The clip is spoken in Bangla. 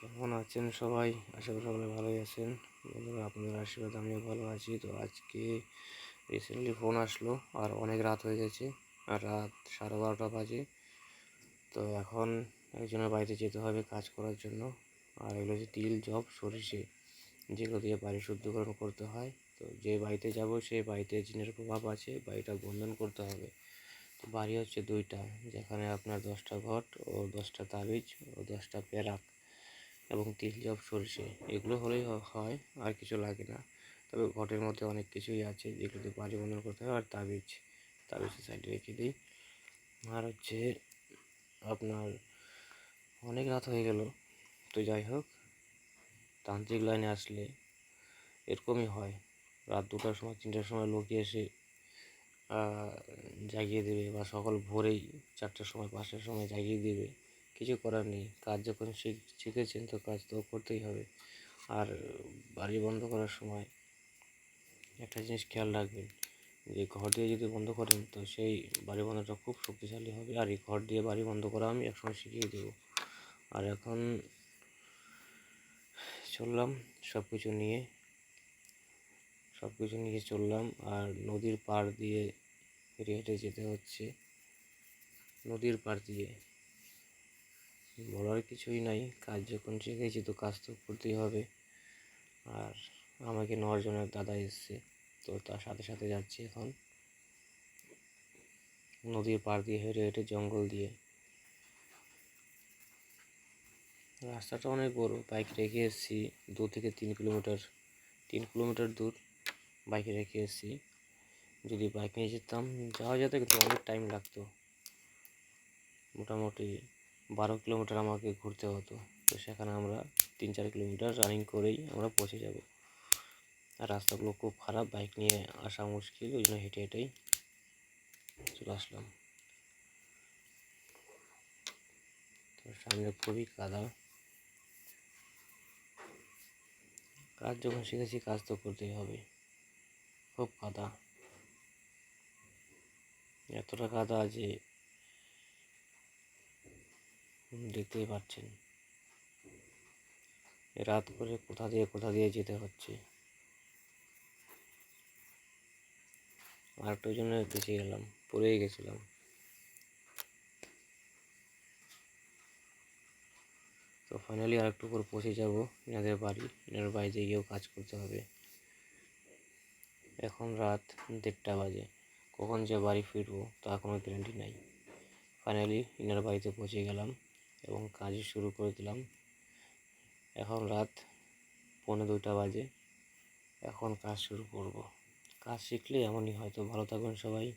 কেমন আছেন সবাই? আশা করি সকলে ভালোই আছেন। বন্ধুরা, আপনাদের আশীর্বাদ আমিও ভালো আছি। তো আজকে রিসেন্টলি ফোন আসলো আর অনেক রাত হয়ে গেছে। আর রাত সাড়ে বারোটা বাজে। তো এখন একজনের বাড়িতে যেতে হবে কাজ করার জন্য। আর এগুলো হচ্ছে তিল, জব, সরিষে যেগুলো দিয়ে বাড়ি শুদ্ধকরণ করতে হয়। তো যে বাড়িতে যাব সেই বাড়িতে জিনের প্রভাব আছে, বাড়িটা বন্ধন করতে হবে। তো বাড়ি হচ্ছে দুইটা, যেখানে আপনার দশটা ঘট ও দশটা তাবিজ ও দশটা পেরাক। এবং তিল জব সরষে এগুলো হলেই হয়, আর কিছু লাগে না। তবে ঘটের মধ্যে অনেক কিছুই আছে যেগুলো দিয়ে বাড়ি বন্ধন করতে হয়, আর তাবিজ, তাবিজের সাইডে রেখে দিই। আর হচ্ছে আপনার অনেক রাত হয়ে গেল, তো যাই হোক, তান্ত্রিক লাইনে আসলে এরকমই হয়। রাত দুটার সময়, তিনটার সময় লোক এসে জাগিয়ে দেবে বা সকাল ভোরেই চারটার সময়, পাঁচটার সময় জাগিয়ে দেবে। কিছু করার নেই। কাজ যখন শিখ- শিখেছেন তো কাজ তো করতেই হবে। আর বাড়ি বন্ধ করার সময় একটা জিনিস খেয়াল রাখবেন যে ঘর দিয়ে যদি বন্ধ করেন তো সেই বাড়ি বন্ধটা খুব শক্তিশালী হবে। আর এই ঘর দিয়ে বাড়ি বন্ধ করা আমি একসময় শিখিয়ে দেবো। আর এখন চললাম সব কিছু নিয়ে সব কিছু নিয়ে চললাম। আর নদীর পাড় দিয়ে হেঁটে হেঁটে যেতে হচ্ছে। নদীর পাড় দিয়ে বলার কিছুই নাই। কাজ যখন শিখেছি তো কাজ তো করতেই হবে। আর আমাকে নজনের দাদা এসছে, তো তার সাথে সাথে যাচ্ছি এখন। নদীর পাড় দিয়ে হেঁটে হেঁটে জঙ্গল দিয়ে। রাস্তাটা অনেক বড় বাইক রেখে এসেছি। দু থেকে তিন কিলোমিটার তিন কিলোমিটার দূর বাইকে রেখে এসেছি। যদি বাইক নিয়ে যেতাম, যাওয়া যেত, কিন্তু অনেক টাইম লাগতো। মোটামুটি বারো কিলোমিটার আমাকে ঘুরতে হতো। তো সেখানে আমরা তিন চার কিলোমিটার রানিং করেই আমরা পৌঁছে যাব। আর রাস্তাগুলো খুব খারাপ বাইক নিয়ে আসা মুশকিল, ওই জন্য হেঁটে হেঁটেই চলে আসলাম। সামনে খুবই কাদা। কাজ যখন শিখেছি, কাজ তো করতেই হবে। খুব কাদা। এতটা কাদা যে দেখতেই পাচ্ছেন। রাত করে কোথা দিয়ে কোথা দিয়ে যেতে হচ্ছে। আরেকটার জন্য বেঁচে গেলাম, পড়েই গেছিলাম। তো ফাইনালি আরেকটু পর পৌঁছে যাব, এনাদের বাড়ি, এনার বাড়িতে গিয়েও কাজ করতে হবে। এখন রাত দেড়টা বাজে, কখন যে বাড়ি ফিরবো তা কোনো গ্যারান্টি নাই। ফাইনালি ইনার বাড়িতে পৌঁছে গেলাম। এবং কাজই শুরু করে দিলাম। এখন রাত পৌনে দুইটা বাজে। এখন কাজ শুরু করব। কাজ শিখলে এমনই, হয়তো ভালো থাকবেন সবাই।